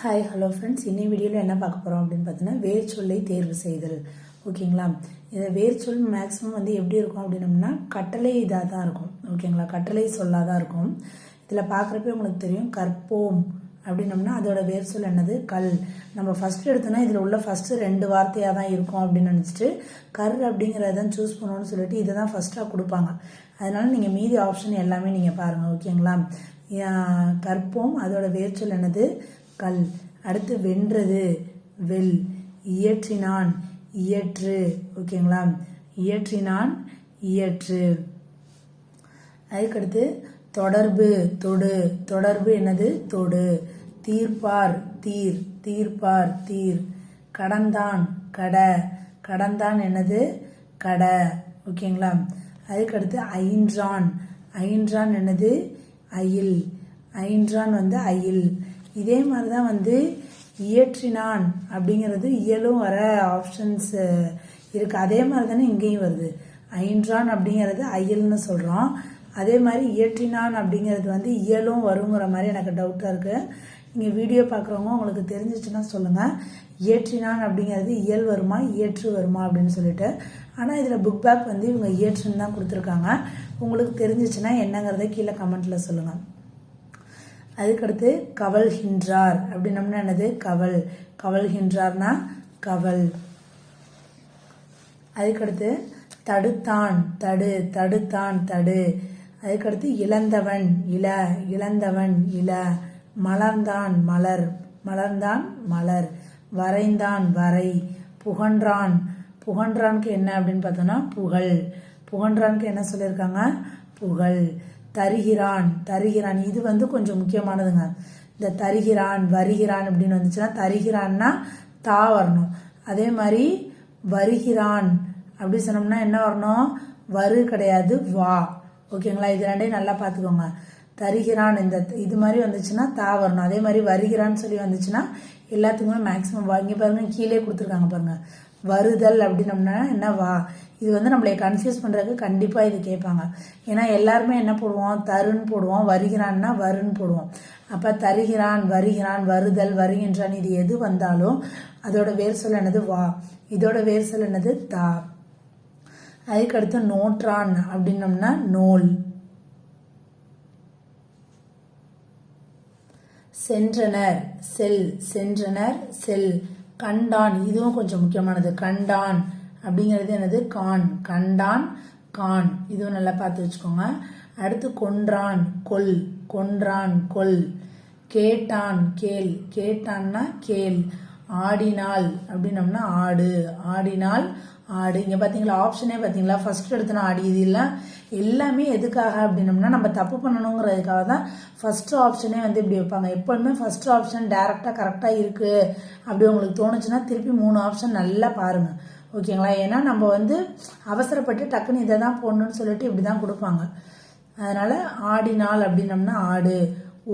Hi hello friends இன்னி வீடியோவில் என்ன பார்க்க போகிறோம் அப்படின்னு பார்த்தீங்கன்னா வேர்ச்சொல்லை தேர்வு செய்தல். ஓகேங்களா? இந்த வேர்ச்சொல் மேக்ஸிமம் வந்து எப்படி இருக்கும் அப்படின்னம்னா கட்டளை இதாக தான் இருக்கும். ஓகேங்களா? கட்டளை சொல்லாக தான் இருக்கும். இதில் பார்க்குறப்பே உங்களுக்கு தெரியும் கற்போம் அப்படின்னம்னா அதோட வேர்ச்சொல் என்னது? கல். நம்ம ஃபஸ்ட்டு எடுத்தோன்னா இதில் உள்ள ஃபஸ்ட்டு ரெண்டு வார்த்தையாக தான் இருக்கும் அப்படின்னு நினச்சிட்டு கர் அப்படிங்கிறத தான் சூஸ் பண்ணணும்னு சொல்லிட்டு இதை தான் ஃபஸ்ட்டாக கொடுப்பாங்க. அதனால் நீங்கள் மீதி ஆப்ஷன் எல்லாமே நீங்கள் பாருங்கள் ஓகேங்களா? கற்போம் அதோட வேர்ச்சொல் என்னது? கல். அடுத்து வென்றது. வெல். இயற்றினான். இயற்று. ஓகேங்களா இயற்றினான். இயற்று. அதுக்கடுத்து தொடர்பு. தொடு. தொடர்பு என்னது? தொடு. தீர்ப்பார். தீர். தீர்ப்பார். தீர். கடந்தான். கட. கடந்தான் என்னது? கட. ஓகேங்களா அதுக்கடுத்து ஐன்றான். ஐன்றான் என்னது? அயில். ஐன்றான் வந்து அயில். இதே மாதிரி தான் வந்து இயற்றினான் அப்படிங்கிறது இயலும் வர ஆப்ஷன்ஸ் இருக்குது அதே மாதிரி தானே இங்கேயும் வருது. ஐன்றான் அப்படிங்கிறது அயல்னு சொல்கிறோம் அதே மாதிரி இயற்றினான் அப்படிங்கிறது வந்து இயலும் வருங்கிற மாதிரி எனக்கு டவுட்டாக இருக்குது நீங்கள் வீடியோ பார்க்குறவங்க உங்களுக்கு தெரிஞ்சிச்சுன்னா சொல்லுங்கள் இயற்றினான் அப்படிங்கிறது இயல் வருமா இயற்று வருமா அப்படின்னு சொல்லிட்டு. ஆனால் இதில் புக் பேக் வந்து இவங்க இயற்றுன்னு தான் கொடுத்துருக்காங்க. உங்களுக்கு தெரிஞ்சிச்சுன்னா என்னங்கிறத கீழே கமெண்ட்டில் சொல்லுங்கள் அதுக்கடுத்து கவல்கின்றார் அப்படின்னம்னா என்னது? கவல். கவல்கின்றார்னா கவல். அதுக்கடுத்து தடுத்தான். தடு. தடுத்தான். தடு. அதுக்கடுத்து இழந்தவன். இள இழந்தவன். இள மலர்ந்தான் மலர். மலர்ந்தான் மலர். வரைந்தான் வரை. புகன்றான். புகன்றான்க்கு என்ன அப்படின்னு பார்த்தோன்னா புகழ். புகன்றான்க்கு என்ன சொல்லியிருக்காங்க? புகழ். தருகிறான் தருகிறான். இது வந்து கொஞ்சம் முக்கியமானதுங்க. இந்த தருகிறான் வருகிறான் அப்படின்னு வந்துச்சுன்னா தருகிறான்னா தா வரணும். அதே மாதிரி வருகிறான் அப்படி சொன்னோம்னா என்ன வரணும்? வரு கிடையாது வா. ஓகேங்களா? இது ரெண்டையும் நல்லா பார்த்துக்கோங்க. தருகிறான் இந்த இது மாதிரி வந்துச்சுன்னா தா வரணும். அதே மாதிரி வருகிறான்னு சொல்லி வந்துச்சுன்னா எல்லாத்துக்குமே மேக்ஸிமம் வாங்கி பாருங்க கீழே கொடுத்துருக்காங்க பாருங்கள் வருதல் அப்படின்னம்னா என்ன வா இது வந்து நம்மளை கன்ஃபியூஸ் பண்ணுறதுக்கு கண்டிப்பாக இது கேட்பாங்க. ஏன்னா எல்லாருமே என்ன போடுவோம்? தருன்னு போடுவோம். வருகிறான்னா வருன்னு போடுவோம். அப்போ தருகிறான் வருகிறான் வருதல் வருகின்றான் இது எது வந்தாலும் அதோட வேர் சொல் என்னது? வா. இதோட வேர் சொல் என்னது? தா. அதுக்கடுத்து நோற்றான் அப்படின்னம்னா நூல். சென்றனர் செல். சென்றனர் செல். கண்டான். இதுவும் கொஞ்சம் முக்கியமானது. கண்டான் அப்படிங்கிறது என்னது? கான். கண்டான் கான். இதுவும் நல்லா பார்த்து வச்சுக்கோங்க. அடுத்து கொன்றான் கொல். கொன்றான் கொல். கேட்டான் கேள் கேட்டான்னா கேள் ஆடினாள் அப்படின்னம்னா ஆடு. ஆடினால் ஆடு. இங்கே பார்த்தீங்களா ஆப்ஷனே பார்த்தீங்களா ஃபஸ்ட்டு எடுத்தனா ஆடி இது இல்லை. எல்லாமே எதுக்காக அப்படின்னம்னா நம்ம தப்பு பண்ணணுங்கிறதுக்காக தான் ஃபஸ்ட்டு ஆப்ஷனே வந்து இப்படி வைப்பாங்க. எப்பொழுதுமே ஃபஸ்ட்டு ஆப்ஷன் டேரெக்டாக கரெக்டாக இருக்குது அப்படி உங்களுக்கு தோணுச்சுன்னா திருப்பி மூணு ஆப்ஷன் நல்லா பாருங்கள் ஓகேங்களா? ஏன்னா நம்ம வந்து அவசரப்பட்டு டக்குன்னு இதை தான் போடணும்னு சொல்லிட்டு இப்படி தான் கொடுப்பாங்க. அதனால் ஆடினாள் அப்படின்னம்னா ஆடு.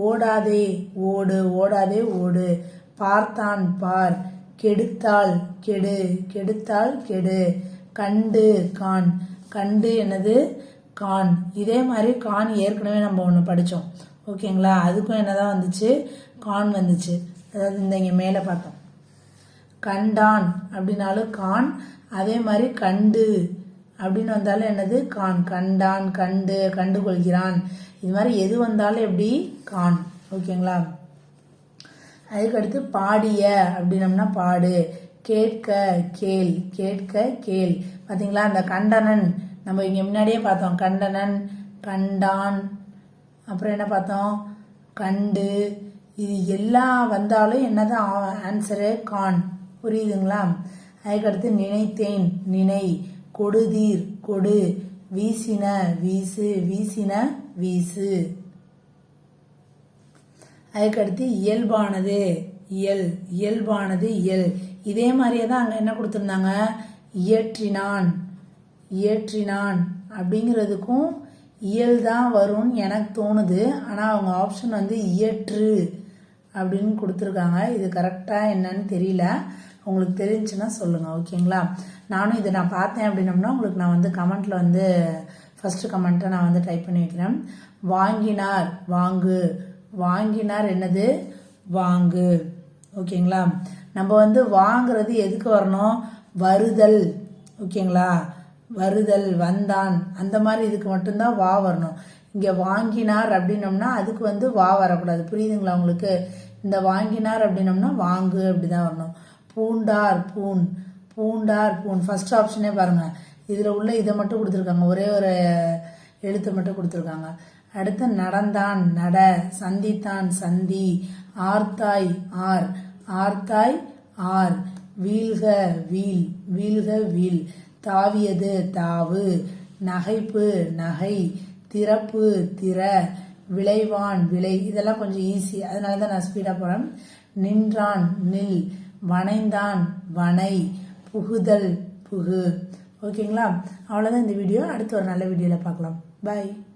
ஓடாதே ஓடு. ஓடாதே ஓடு. பார்த்தான் பார். கெடுத்தாள் கெடு கெடுத்தாள் கெடு. கண்டு கான் கண்டு என்னது? கான் இதே மாதிரி கான் ஏற்கனவே நம்ம ஒன்று படித்தோம் ஓகேங்களா? அதுக்கும் என்னதான் வந்துச்சு? கான் வந்துச்சு. அதாவது இந்த இங்கே மேலே பார்த்தோம். கண்டான் அப்படின்னாலும் கான் அதே மாதிரி கண்டு அப்படின்னு வந்தாலும் என்னது? கான் கண்டான் கண்டு கண்டு கொள்கிறான் இது மாதிரி எது வந்தாலும் எப்படி? கான் ஓகேங்களா? அதுக்கடுத்து பாடிய அப்படின்னம்னா பாடு. கேட்க கேள் கேட்க கேள். பார்த்தீங்களா அந்த கண்டனன். நம்ம இங்கே முன்னாடியே பார்த்தோம். கண்டனன் கண்டான். அப்புறம் என்ன பார்த்தோம்? கண்டு. இது எல்லாம் வந்தாலும் என்னதான் ஆன்சரு கான் புரியுதுங்களா? அதுக்கடுத்து நினைத்தேன். நினை. கொடுதீர். கொடு. வீசின வீசு. வீசின வீசு. அதுக்கடுத்து இயல்பானது. இயல் இயல்பானது இயல். இதே மாதிரியே தான் அங்கே என்ன கொடுத்துருந்தாங்க? இயற்றினான். இயற்றினான். அப்படிங்கிறதுக்கும் இயல் தான் வரும்னு எனக்கு தோணுது. ஆனால் அவங்க ஆப்ஷன் வந்து இயற்று அப்படின்னு கொடுத்துருக்காங்க. இது கரெக்டாக என்னன்னு தெரியல. உங்களுக்கு தெரிஞ்சுன்னா சொல்லுங்கள் ஓகேங்களா? நானும் இதை நான் பார்த்தேன் அப்படின்னம்னா உங்களுக்கு நான் வந்து கமெண்ட்டில் வந்து ஃபஸ்ட்டு கமெண்ட்டை நான் வந்து டைப் பண்ணி வைக்கிறேன். வாங்கினார் வாங்கு. வாங்கினார் என்னது? வாங்கு. ஓகேங்களா? நம்ம வந்து வாங்குறது எதுக்கு வரணும்? வருதல். ஓகேங்களா? வருதல் வந்தான். அந்த மாதிரி இதுக்கு மட்டும்தான் வா வரணும். இங்கே வாங்கினார் அப்படின்னோம்னா அதுக்கு வந்து வா வரக்கூடாது. புரியுதுங்களா உங்களுக்கு? இந்த வாங்கினார் அப்படின்னோம்னா வாங்கு அப்படிதான் வரணும். பூண்டார் பூன் பூண்டார் பூன் ஃபஸ்ட் ஆப்ஷனே பாருங்கள் இதில் உள்ள இதை மட்டும் கொடுத்துருக்காங்க. ஒரே ஒரு எழுத்து மட்டும் கொடுத்துருக்காங்க. அடுத்து நடந்தான் நட சந்தித்தான் சந்தி ஆர்த்தாய் ஆர் ஆர்த்தாய் ஆர் வீழ்க வீல் வீழ்க வீல் தாவியது தாவு நகைப்பு நகை திறப்பு திற விளைவான் விளை இதெல்லாம் கொஞ்சம் ஈஸி அதனால தான் நான் ஸ்பீடாக போகிறேன் நின்றான் நில் வனைந்தான் வனை புகுதல் புகு. ஓகேங்களா அவ்வளோதான் இந்த வீடியோ அடுத்து ஒரு நல்ல வீடியோவில் பார்க்கலாம். Bye.